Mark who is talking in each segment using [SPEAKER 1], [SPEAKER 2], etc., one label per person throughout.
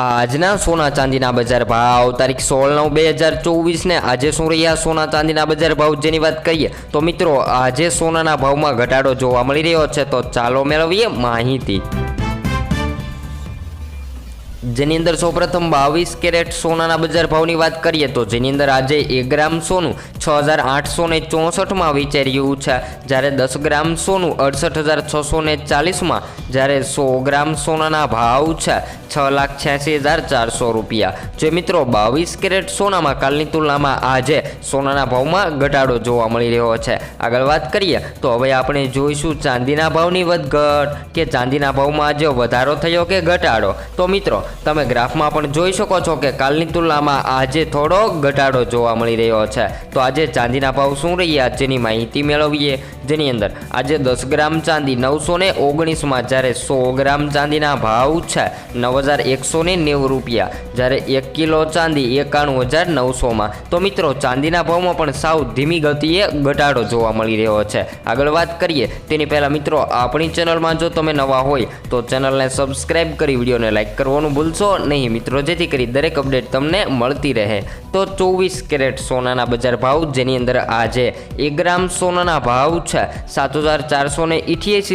[SPEAKER 1] આજના સોના ચાંદીના બજાર ભાવ, તારીખ સોળ નવ બે હજાર ચોવીસને આજે શું રહ્યા સોના ચાંદીના બજાર ભાવ જેની વાત કરીએ તો મિત્રો, આજે સોનાના ભાવમાં ઘટાડો જોવા મળી રહ્યો છે, તો ચાલો મેળવીએ માહિતી. જેની અંદર સૌપ્રથમ બાવીસ કેરેટ સોનાના બજાર ભાવની વાત કરીએ તો જેની અંદર આજે એક ગ્રામ સોનું છ હજાર આઠસો ને ચોસઠમાં વેચાઈ રહ્યું છે. જ્યારે દસ ગ્રામ સોનું અડસઠ હજાર છસો ને ચાલીસમાં, જ્યારે સો ગ્રામ સોનાના ભાવ છે છ લાખ છ્યાસી હજાર ચારસો રૂપિયા. જે મિત્રો બાવીસ કેરેટ સોનામાં કાલની તુલનામાં આજે સોનાના ભાવમાં ઘટાડો જોવા મળી રહ્યો છે. આગળ વાત કરીએ તો હવે આપણે જોઈશું ચાંદીના ભાવની વધઘટ, કે ચાંદીના ભાવમાં આજે વધારો થયો કે ઘટાડો? તો મિત્રો તમે ગ્રાફમાં પણ જોઈ શકો છો કે કાલની તુલનામાં આજે થોડો ઘટાડો જોવા મળી રહ્યો છે. તો આજે ચાંદીના ભાવ શું રહ્યા જેની માહિતી મેળવીએ. જેની અંદર આજે દસ ગ્રામ ચાંદી નવસો ને ઓગણીસમાં, જ્યારે સો ગ્રામ ચાંદીના ભાવ છે નવ હજાર એકસો ને નેવું રૂપિયા, જ્યારે એક કિલો ચાંદી એકાણું હજાર નવસોમાં. તો મિત્રો, ચાંદીના ભાવમાં પણ સાવ ધીમી ગતિએ ઘટાડો જોવા મળી રહ્યો છે. આગળ વાત કરીએ, તેની પહેલાં મિત્રો, આપણી ચેનલમાં જો તમે નવા હોય, તો ચેનલને સબસ્ક્રાઇબ કરી, વિડીયોને લાઇક કરવાનું ભૂલશો નહીં મિત્રો, જેથી કરી દરેક અપડેટ તમને મળતી રહે. તો ચોવીસ કેરેટ સોનાના બજાર ભાવ, જેની અંદર આજે એક ગ્રામ સોનાના ભાવ છે સાત હજાર ચારસો ને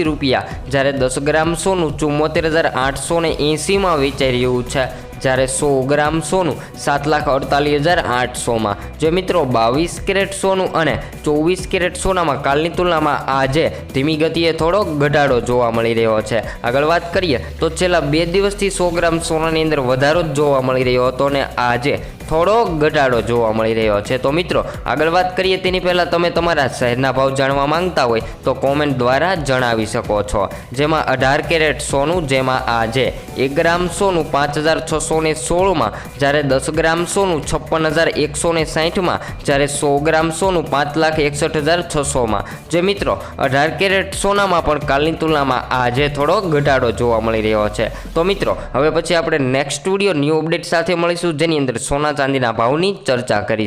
[SPEAKER 1] રૂપિયા, જ્યારે દસ ગ્રામ સોનું ચુમ્મોતેર હજાર આઠસો ને એંસીમાં વેચાઈ રહ્યું છે. જ્યારે સો ગ્રામ સોનું સાત લાખ અડતાલીસ હજાર આઠસોમાં. જે મિત્રો બાવીસ કેરેટ સોનું અને ચોવીસ કેરેટ સોનામાં કાલની તુલનામાં આજે ધીમી ગતિએ થોડો ઘટાડો જોવા મળી રહ્યો છે. આગળ વાત કરીએ તો છેલ્લા બે દિવસથી સો ગ્રામ સોનાની અંદર વધારો જ જોવા મળી રહ્યો હતો અને આજે થોડો ઘટાડો જોવા મળી રહ્યો છે. તો મિત્રો, આગળ વાત કરીએ તેની પહેલાં તમે તમારા શહેરના ભાવ જાણવા માંગતા હોય તો કોમેન્ટ દ્વારા જણાવી શકો છો. જેમાં અઢાર કેરેટ સોનું, જેમાં આજે એક ગ્રામ સોનું પાંચ હજાર છસો ને સોળમાં, જ્યારે દસ ગ્રામ સોનું છપ્પન હજાર એકસો ને સાહીઠમાં જ્યારે સો ગ્રામ સોનું પાંચ લાખ એકસઠ હજાર છસોમાં. જે મિત્રો, અઢાર કેરેટ સોનામાં પણ કાલની તુલનામાં આજે થોડો ઘટાડો જોવા મળી રહ્યો છે. તો મિત્રો, હવે પછી આપણે નેક્સ્ટ સ્ટુડિયો ન્યૂ અપડેટ સાથે મળીશું, જેની અંદર સોના ચાંદીના ભાવની ચર્ચા કરીશું.